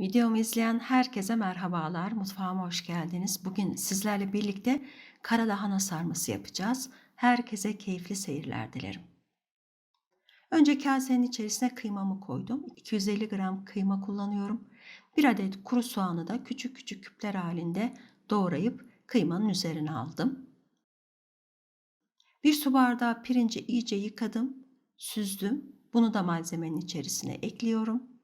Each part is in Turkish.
Videomu izleyen herkese merhabalar. Mutfağıma hoş geldiniz. Bugün sizlerle birlikte kara lahana sarması yapacağız. Herkese keyifli seyirler dilerim. Önce kasenin içerisine kıymamı koydum. 250 gram kıyma kullanıyorum. Bir adet kuru soğanı da küçük küçük küpler halinde doğrayıp kıymanın üzerine aldım. Bir su bardağı pirinci iyice yıkadım, süzdüm. Bunu da malzemenin içerisine ekliyorum.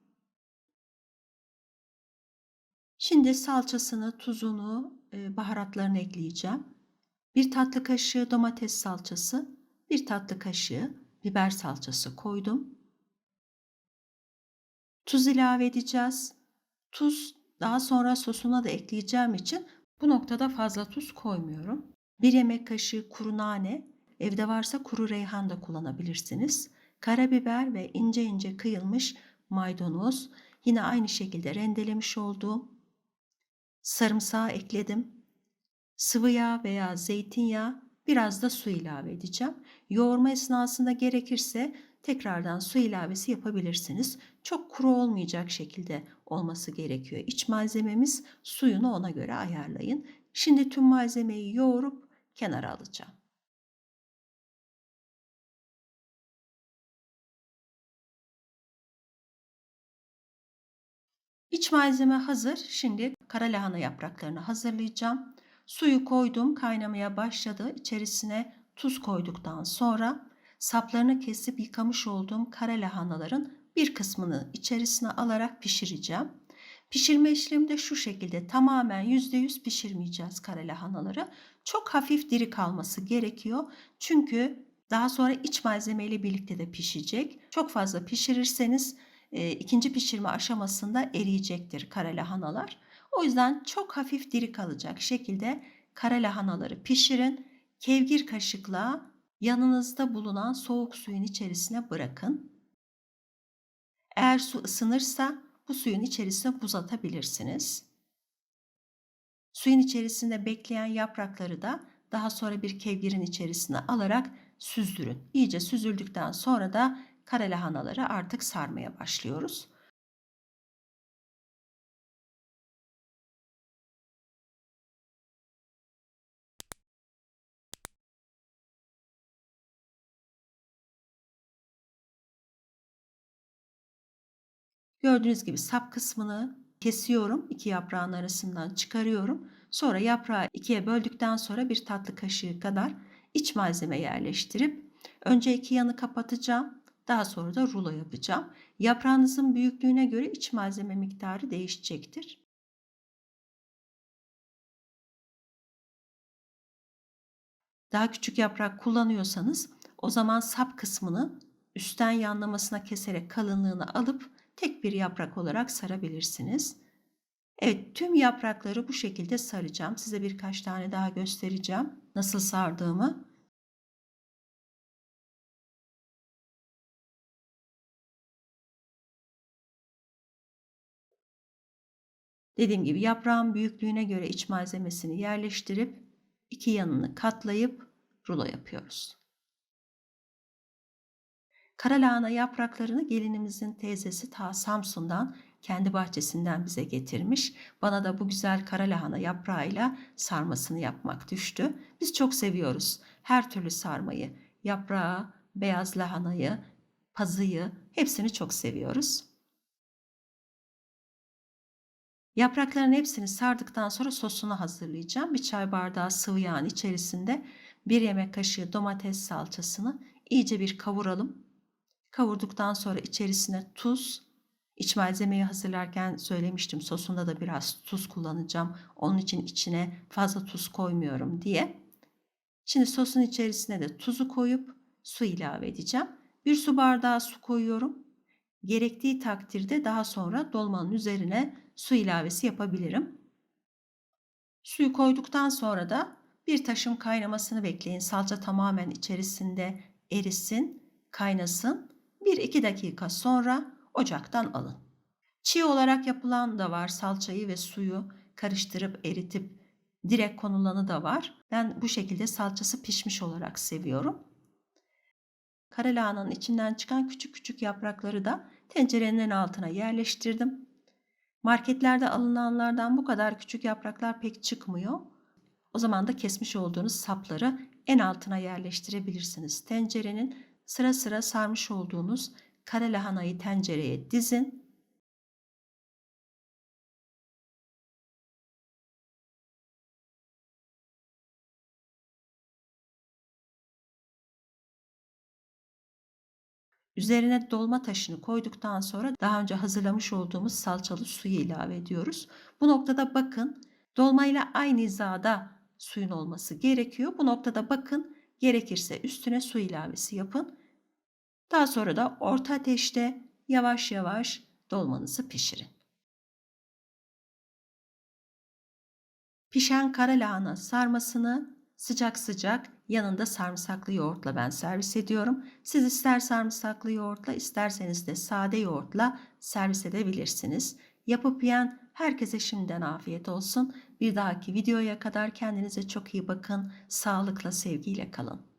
Şimdi salçasını, tuzunu, e, baharatlarını ekleyeceğim. Bir tatlı kaşığı domates salçası, bir tatlı kaşığı biber salçası koydum. Tuz ilave edeceğiz. Tuz daha sonra sosuna da ekleyeceğim için bu noktada fazla tuz koymuyorum. Bir yemek kaşığı kuru nane, evde varsa kuru reyhan da kullanabilirsiniz. Karabiber ve ince ince kıyılmış maydanoz, yine aynı şekilde rendelemiş olduğum sarımsağı ekledim. Sıvı yağ veya zeytinyağı, biraz da su ilave edeceğim. Yoğurma esnasında gerekirse tekrardan su ilavesi yapabilirsiniz. Çok kuru olmayacak şekilde olması gerekiyor. İç malzememiz suyunu ona göre ayarlayın. Şimdi tüm malzemeyi yoğurup kenara alacağım. İç malzeme hazır. Şimdi kara lahana yapraklarını hazırlayacağım. Suyu koydum, kaynamaya başladı. İçerisine tuz koyduktan sonra saplarını kesip yıkamış olduğum kara lahanaların bir kısmını içerisine alarak pişireceğim. Pişirme işlemi de şu şekilde tamamen %100 pişirmeyeceğiz kara lahanaları. Çok hafif diri kalması gerekiyor. Çünkü daha sonra iç malzeme ile birlikte de pişecek. Çok fazla pişirirseniz e, ikinci pişirme aşamasında eriyecektir kara lahanalar. O yüzden çok hafif diri kalacak şekilde kara lahanaları pişirin. Kevgir kaşıkla yanınızda bulunan soğuk suyun içerisine bırakın. Eğer su ısınırsa bu suyun içerisine buz atabilirsiniz. Suyun içerisinde bekleyen yaprakları da daha sonra bir kevgirin içerisine alarak süzdürün. İyice süzüldükten sonra da kara lahanaları artık sarmaya başlıyoruz. Gördüğünüz gibi sap kısmını kesiyorum. iki yaprağın arasından çıkarıyorum. Sonra yaprağı ikiye böldükten sonra bir tatlı kaşığı kadar iç malzeme yerleştirip önce iki yanı kapatacağım. Daha sonra da rulo yapacağım. Yaprağınızın büyüklüğüne göre iç malzeme miktarı değişecektir. Daha küçük yaprak kullanıyorsanız o zaman sap kısmını üstten yanlamasına keserek kalınlığını alıp tek bir yaprak olarak sarabilirsiniz. Evet tüm yaprakları bu şekilde saracağım. Size birkaç tane daha göstereceğim nasıl sardığımı. Dediğim gibi yaprağın büyüklüğüne göre iç malzemesini yerleştirip iki yanını katlayıp rulo yapıyoruz. Kara lahana yapraklarını gelinimizin teyzesi ta Samsun'dan kendi bahçesinden bize getirmiş. Bana da bu güzel kara lahana yaprağıyla sarmasını yapmak düştü. Biz çok seviyoruz her türlü sarmayı. Yaprağı, beyaz lahanayı, pazıyı hepsini çok seviyoruz. Yaprakların hepsini sardıktan sonra sosunu hazırlayacağım. Bir çay bardağı sıvı yağın içerisinde bir yemek kaşığı domates salçasını iyice bir kavuralım. Kavurduktan sonra içerisine tuz, iç malzemeyi hazırlarken söylemiştim sosunda da biraz tuz kullanacağım. Onun için içine fazla tuz koymuyorum diye. Şimdi sosun içerisine de tuzu koyup su ilave edeceğim. Bir su bardağı su koyuyorum. Gerektiği takdirde daha sonra dolmanın üzerine su ilavesi yapabilirim. Suyu koyduktan sonra da bir taşım kaynamasını bekleyin. Salça tamamen içerisinde erisin, kaynasın. 1-2 dakika sonra ocaktan alın. Çiğ olarak yapılan da var. Salçayı ve suyu karıştırıp eritip direkt konulanı da var. Ben bu şekilde salçası pişmiş olarak seviyorum. Kara lahananın içinden çıkan küçük küçük yaprakları da tencerenin altına yerleştirdim. Marketlerde alınanlardan bu kadar küçük yapraklar pek çıkmıyor. O zaman da kesmiş olduğunuz sapları en altına yerleştirebilirsiniz. Tencerenin sıra sıra sarmış olduğunuz kara lahanayı tencereye dizin. Üzerine dolma taşını koyduktan sonra daha önce hazırlamış olduğumuz salçalı suyu ilave ediyoruz. Bu noktada bakın dolmayla aynı hizada suyun olması gerekiyor. Bu noktada bakın gerekirse üstüne su ilavesi yapın. Daha sonra da orta ateşte yavaş yavaş dolmanızı pişirin. Pişen kara lahana sarmasını sıcak sıcak yanında sarımsaklı yoğurtla ben servis ediyorum. Siz ister sarımsaklı yoğurtla isterseniz de sade yoğurtla servis edebilirsiniz. Yapıp yiyen herkese şimdiden afiyet olsun. Bir dahaki videoya kadar kendinize çok iyi bakın. Sağlıkla, sevgiyle kalın.